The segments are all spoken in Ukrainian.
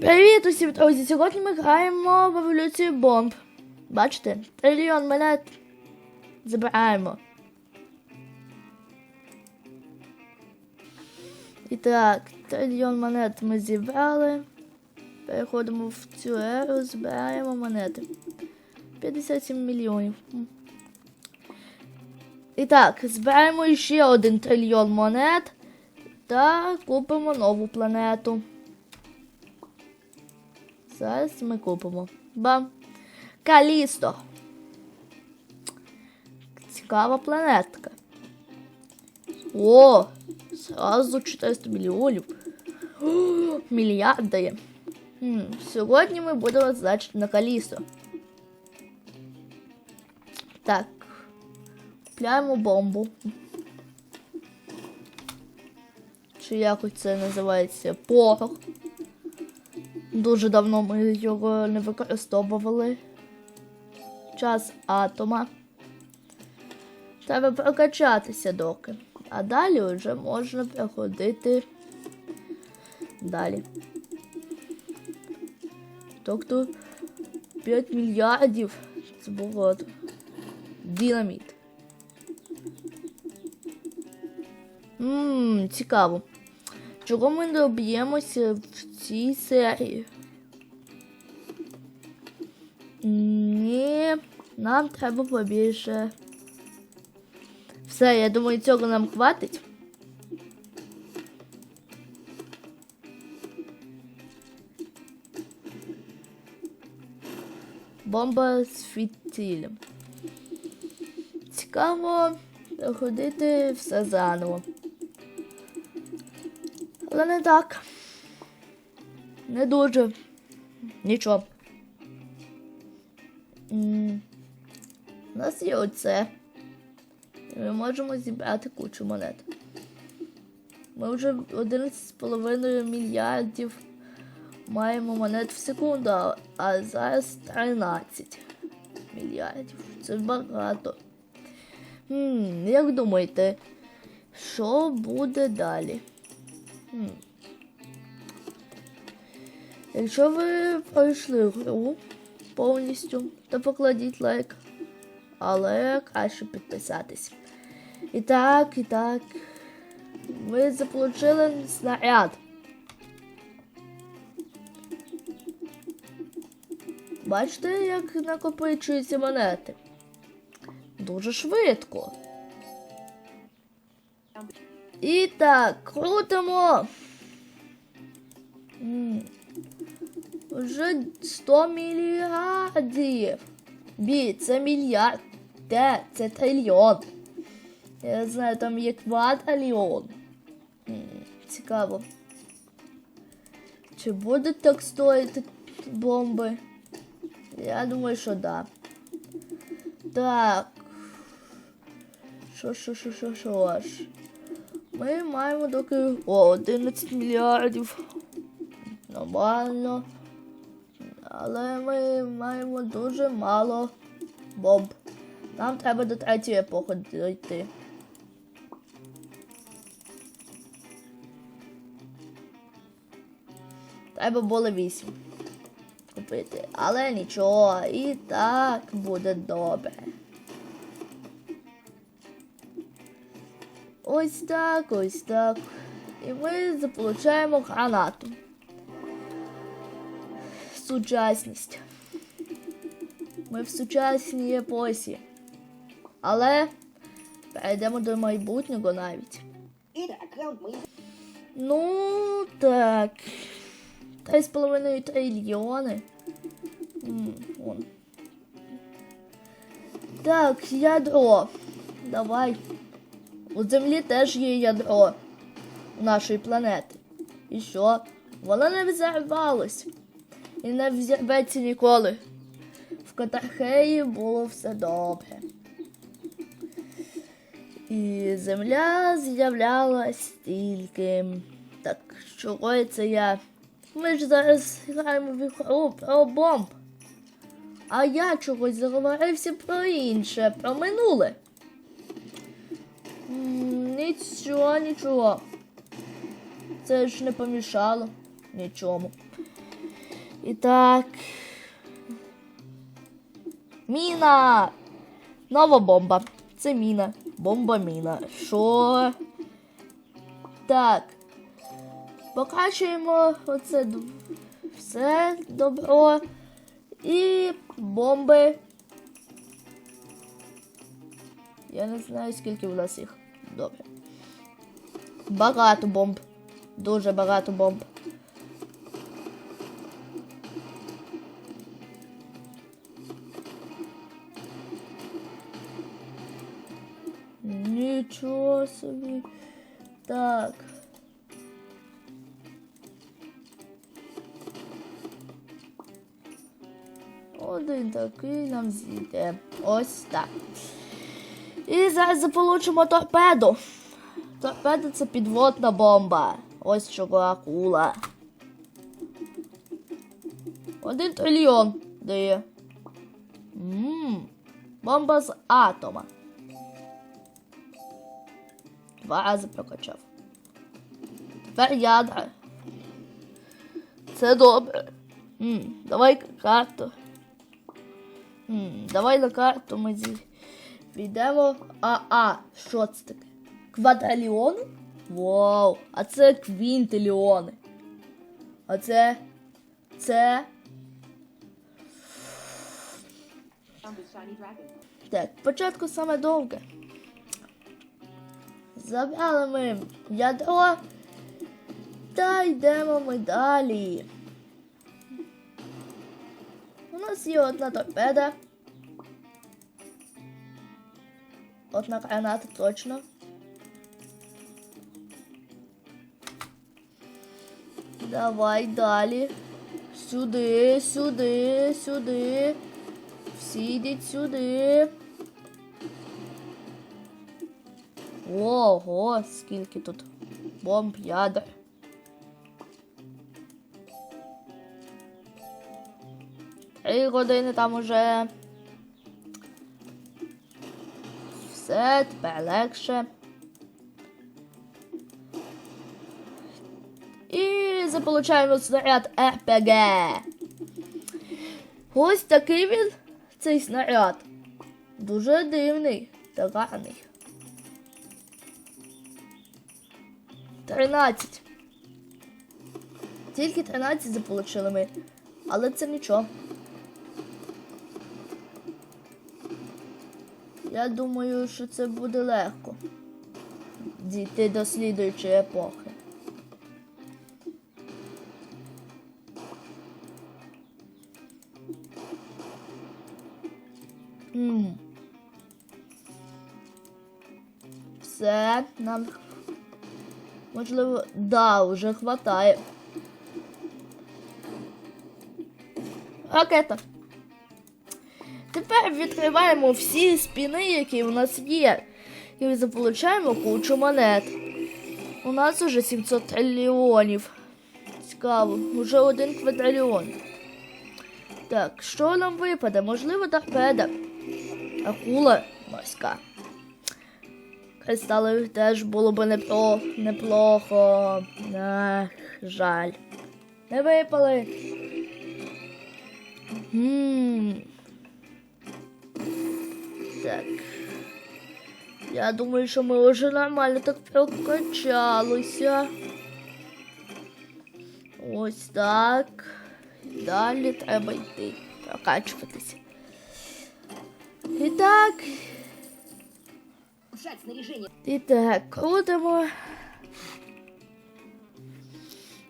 Привіт усім, друзі! Сьогодні ми граємо в еволюцію бомб. Бачите? Трильйон монет забираємо. І так, трильйон монет ми зібрали. Переходимо в цю еру, збираємо монети. 57 мільйонів. І так, збираємо ще один трильйон монет та купимо нову планету. Зараз ми купимо. Бам! Калісто. Цікава планетка. О! Зразу 400 мільйонів. Мільярд дає. Сьогодні ми будемо значити на Калісто. Так. Купляємо бомбу. Чи якось це називається порох. Дуже давно ми його не використовували. Час атома. Треба прокачатися доки. А далі вже можна проходити далі. Тобто 5 мільярдів це багато. Динаміт. Ммм, цікаво. Чого ми доб'ємося в цій серії? Ні, нам треба побільше. Все, я думаю, цього нам хватить. Бомба з фітилем. Цікаво проходити все заново. Але не так. Не дуже. Нічого. У нас є оце. І ми можемо зібрати кучу монет. Ми вже 11,5 мільярдів маємо монет в секунду, а зараз 13 мільярдів. Це багато. М, як думаєте, що буде далі? Хм. Якщо ви пройшли гру повністю, то покладіть лайк. Але краще підписатись. І так, і так. Ви заполучили снаряд. Бачите, як накопичуються монети? Дуже швидко. І так, крутимо. Вже 100 мільярдів. Бі, це мільярд. Де? Це трильйон. Я знаю, там є квадрильйон. Цікаво. Чи будуть так стоїти бомби? Я думаю, що да. Так. Що, що, що, що, що ж. Ми маємо доки. О, 11 мільярдів. Нормально. Але ми маємо дуже мало бомб. Нам треба до третьої епохи дійти. Треба було вісім купити. Але нічого, і так буде добре. Ось так, ось так. І ми заполучаємо гранату. Сучасність. Ми в сучасній епосі. Але перейдемо до майбутнього навіть. Ну, так. Три з половиною трильйони. М, вон. Так, ядро. Давай. У землі теж є ядро у нашої планети. І що? Воно не взорвалось. І не взірветься ніколи. В Катархеї було все добре. І земля з'являлась тільки. Так, чого це я? Ми ж зараз граємо в ігру про бомб. А я чогось заговорився про інше, про минуле. Нічого, нічого. Це ж не помішало нічому. І так. Міна! Нова бомба. Це міна. Бомба міна. Що? Так. Покачуємо оце д- все добро. І бомби. Я не знаю, скільки в нас їх. Добре. Багато бомб. Дуже багато бомб. Нічого собі. Так. Один такий нам зійде. Ось так. І зараз заполучимо торпеду. Торпеда це підводна бомба. Ось чого акула. Один трильйон дає. Ммм. Бомба з атома. Два рази прокачав. Тепер ядра. Це добре. М, давай карту. М, давай на карту ми зі... Підемо. А, а, що це таке? Квадриліони? Вау! А це квінтиліони. А це. Це. Так, спочатку саме довге. Забрали ми ядро. Та йдемо ми далі. У нас є одна торпеда. Одна граната точно. Давай далі. Сюди, сюди, сюди. Всі йдіть сюди. Ого, скільки тут бомб ядер. Три години там уже. Все, тепер легше. І заполучаємо снаряд РПГ. Ось такий він, цей снаряд. Дуже дивний та гарний. 13. Тільки 13 заполучили ми. Але це нічого. Я думаю, що це буде легко. Дійти до слідуючої епохи. Все, нам Можливо, да, вже хватає. Ракета. Тепер відкриваємо всі спіни, які у нас є. І заполучаємо кучу монет. У нас уже 700 трильйонів. Цікаво, уже один квадрильйон. Так, що нам випаде? Можливо, торпеда. Акула морська. Кристали теж було б непро... неплохо. Ах, жаль. Не випали. Гм. Так. Я думаю, що ми вже нормально так прокачалися. Ось так. Далі треба йти. Прокачуватися. І так. Ушать снаряжение. І так, крутимо.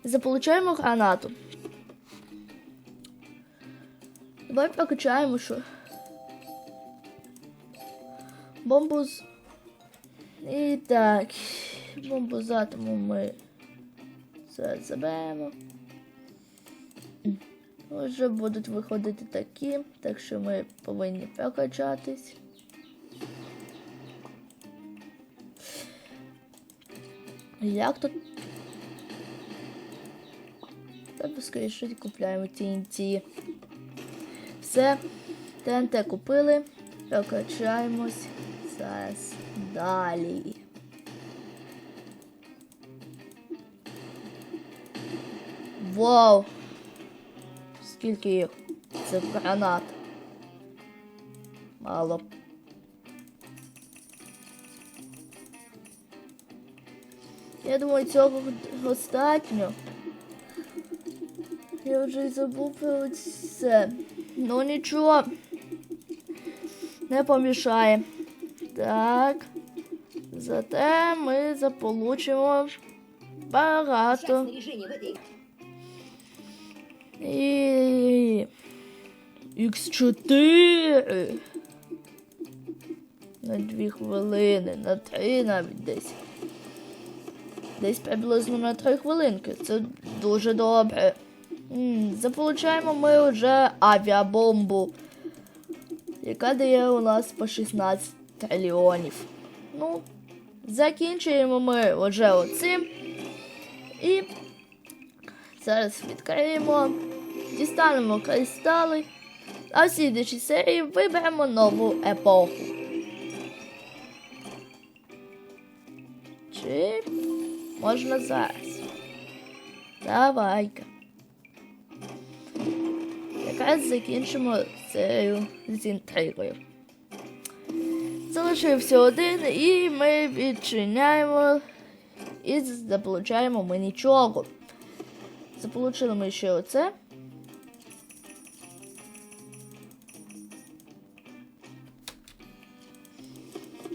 Заполучаємо гранату. Давай прокачаємо, що. Бомбу з. І так. Бомбу з атому ми це заберемо. Вже будуть виходити такі, так що ми повинні прокачатись. Як тут? Давай скоріше купляємо TNT. Все, ТНТ купили, прокачаємось зараз далі. Вау! Скільки їх? Це гранат. Мало. Я думаю, цього достатньо. Я вже й забув про це. Ну нічого. Не помішає. Так. Зате ми заполучимо багато. І... Х4. На дві хвилини, на три навіть десь. Десь приблизно на три хвилинки. Це дуже добре. М, Заполучаємо ми вже авіабомбу, яка дає у нас по 16 трильйонів. Ну, закінчуємо ми вже оцим. І Зараз відкриємо, дістанемо кристали, а в слідчій серії виберемо нову епоху. Чи можна зараз? Давай-ка. Якраз закінчимо серію з інтригою. Залишився один, і ми відчиняємо і заполучаємо ми нічого. Заполучили ми ще оце.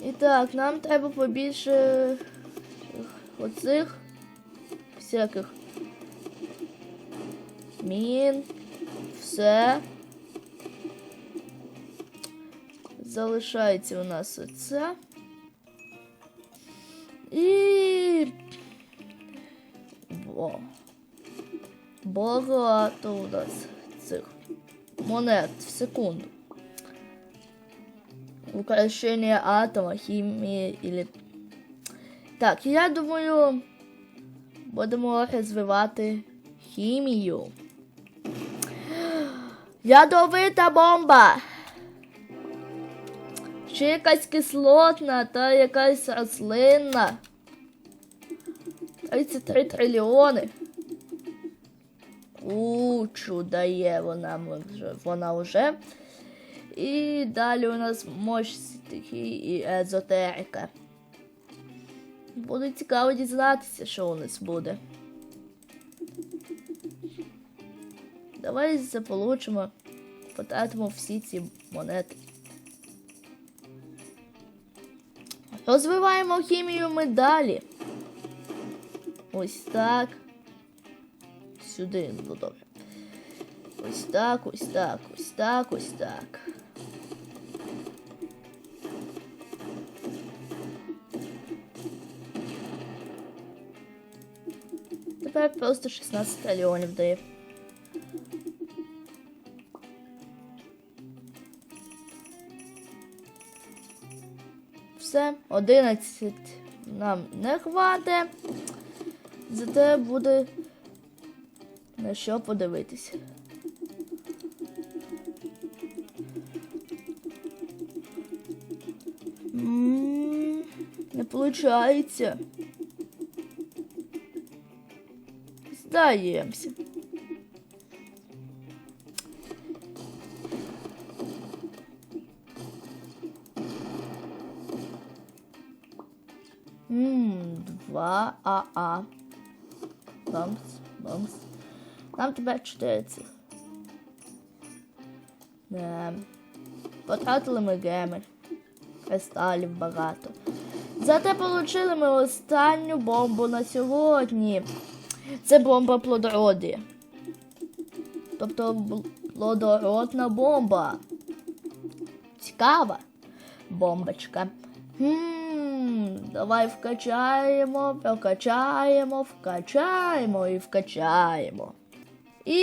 І так, нам треба побільше оцих всяких мін. Все. Залишається у нас оце. І. Во. Багато у нас цих монет в секунду. Украшение атома, хімії или. Так, я думаю, будемо розвивати хімію. Ядовита бомба. Ще якась кислотна та якась рослинна. 33 трильйони. Кучу дає вона вже, вона вже. І далі у нас мощь стихії і езотерика. Буде цікаво дізнатися, що у нас буде. Давай заполучимо, потратимо всі ці монети. Розвиваємо хімію ми далі. Ось так. Сюди, ну добре. Ось так, ось так, ось так, ось так. Тепер просто 16 трильйонів дає. Все, 11 нам не хватить. Зате буде на що подивитися. Не виходить. Здаємося. Ммм, два АА. Бамс, бамс. Нам тепер 4 цих. Не. Потратили ми геми. Кристалів багато. Зате отримали ми останню бомбу на сьогодні. Це бомба плодородія. Тобто плодородна бомба. Цікава бомбочка. Хм, давай вкачаємо, прокачаємо, вкачаємо і вкачаємо. І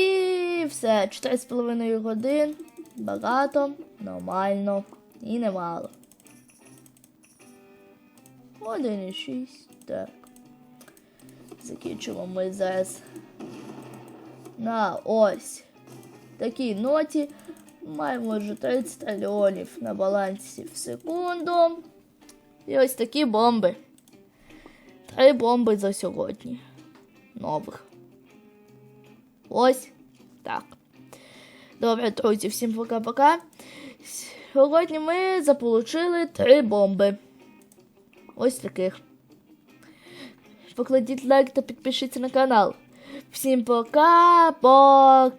все, 4,5 годин. Багато, нормально і немало. 1,6, так. Закінчимо ми зараз на ось такій ноті. Маємо вже 30 трильйонів на балансі в секунду. І ось такі бомби. Три бомби за сьогодні. Нових. Ось так. Добре, друзі, всім пока-пока. Сьогодні ми заполучили три бомби. Ось таких. Покладіть лайк та підпишіться на канал. Всім пока-пока.